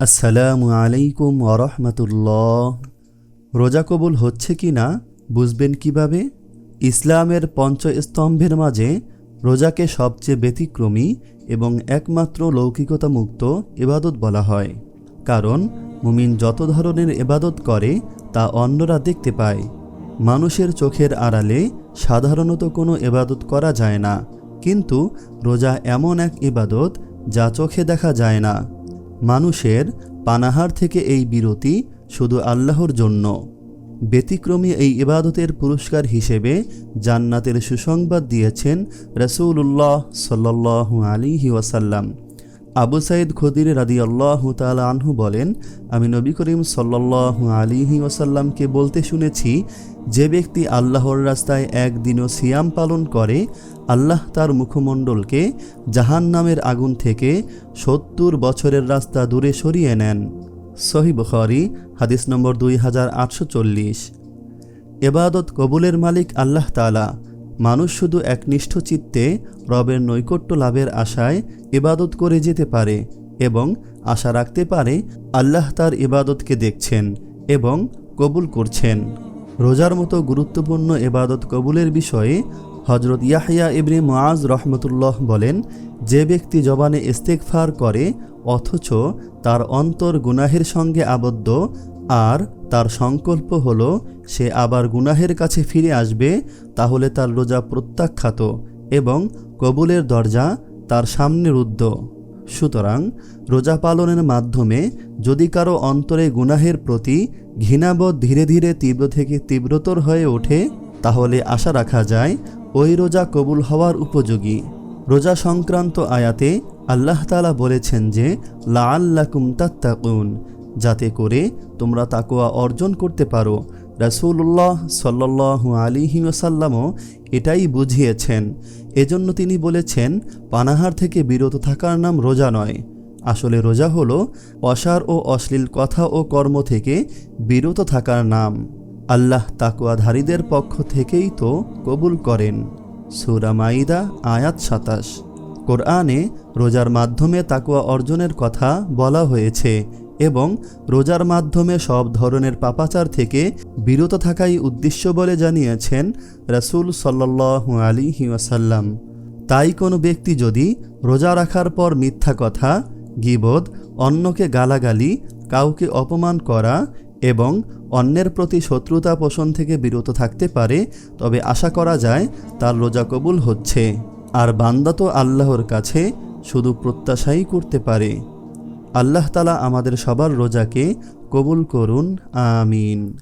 আসসালামু আলাইকুম ওরহমতুল্লাহ রোজা কবুল হচ্ছে কি না, বুঝবেন কীভাবে? ইসলামের পঞ্চস্তম্ভের মাঝে রোজাকে সবচেয়ে ব্যতিক্রমী এবং একমাত্র লৌকিকতা মুক্ত এবাদত বলা হয়। কারণ, মুমিন যত ধরনের এবাদত করে, তা অন্যরা দেখতে পায়। মানুষের চোখের আড়ালে সাধারণত কোনো এবাদত করা যায় না। কিন্তু, রোজা এমন এক ইবাদত যা চোখে দেখা যায় না। মানুষের পানাহার থেকে এই বিরতি শুধু আল্লাহর জন্য। ব্যতিক্রমী এই ইবাদতের পুরস্কার হিসেবে জান্নাতের সুসংবাদ দিয়েছেন রসুল্লাহ সাল্লু আলিহি ওয়াসাল্লাম। আবু সাইদ খদির রাদি আল্লাহ তালা আনহু বলেন, আমি নবী করিম সাল্লাহ আলিহি ওসাল্লামকে বলতে শুনেছি, যে ব্যক্তি আল্লাহর রাস্তায় একদিনও সিয়াম পালন করে, আল্লাহ তার মুখমণ্ডলকে জাহান নামের আগুন থেকে সত্তর বছরের রাস্তা দূরে সরিয়ে নেন। সহি বুখারি, হাদিস নম্বর দুই হাজার আটশো চল্লিশ। এবাদত কবুলের মালিক আল্লাহ তালা মানুষ শুধু একনিষ্ঠ চিত্তে রবের নৈকট্য লাভের আশায় ইবাদত করে যেতে পারে এবং আশা রাখতে পারে আল্লাহ তার ইবাদতকে দেখছেন এবং কবুল করছেন। রোজার মতো গুরুত্বপূর্ণ এবাদত কবুলের বিষয়ে হজরত ইয়াহিয়া ইবনে মুআজ রহমতুল্লাহ বলেন, যে ব্যক্তি জবানে ইস্তেকফার করে, অথচ তার অন্তর গুনাহের সঙ্গে আবদ্ধ আর তার সংকল্প হলো, সে আবার গুনাহের কাছে ফিরে আসবে, তাহলে তার রোজা প্রত্যাখ্যাত এবং কবুলের দরজা তার সামনে রুদ্ধ। সুতরাং রোজা পালনের মাধ্যমে যদি কারও অন্তরে গুনাহের প্রতি ঘৃণাবোধ ধীরে ধীরে তীব্র থেকে তীব্রতর হয়ে ওঠে, তাহলে আশা রাখা যায় ওই রোজা কবুল হওয়ার উপযোগী। রোজা সংক্রান্ত আয়াতে আল্লাহ তালা বলেছেন যে লা আল্লাকুম তাত্তাকুন যাতে করে তোমরা তাকোয়া অর্জন করতে পারো। রাসূলুল্লাহ সাল্লাহ আলিহি ওসাল্লামও এটাই বুঝিয়েছেন। এজন্য তিনি বলেছেন, পানাহার থেকে বিরত থাকার নাম রোজা নয়। আসলে রোজা হলো অসার ও অশ্লীল কথা ও কর্ম থেকে বিরত থাকার নাম। আল্লাহ তাকুয়াধারীদের পক্ষ থেকেই তো কবুল করেন। সুরা মাইদা, আয়াত সাতাশ। কোরআনে রোজার মাধ্যমে তাকুয়া অর্জনের কথা বলা হয়েছে। এবং রোজার মাধ্যমে সব ধরনের পাপাচার থেকে বিরত থাকাই উদ্দেশ্য বলে জানিয়েছেন রাসূল আলাইহি ওয়াসাল্লাম। তাই কোনো ব্যক্তি যদি রোজা রাখার পর মিথ্যা কথা গিবোধ অন্যকে গালাগালি, কাউকে অপমান করা এবং অন্যের প্রতি শত্রুতা পোষণ থেকে বিরত থাকতে পারে, তবে আশা করা যায় তার রোজা কবুল হচ্ছে। আর বান্দা তো আল্লাহর কাছে শুধু প্রত্যাশাই করতে পারে। আল্লাহ তালা আমাদের সবার রোজাকে কবুল করুন আমিন।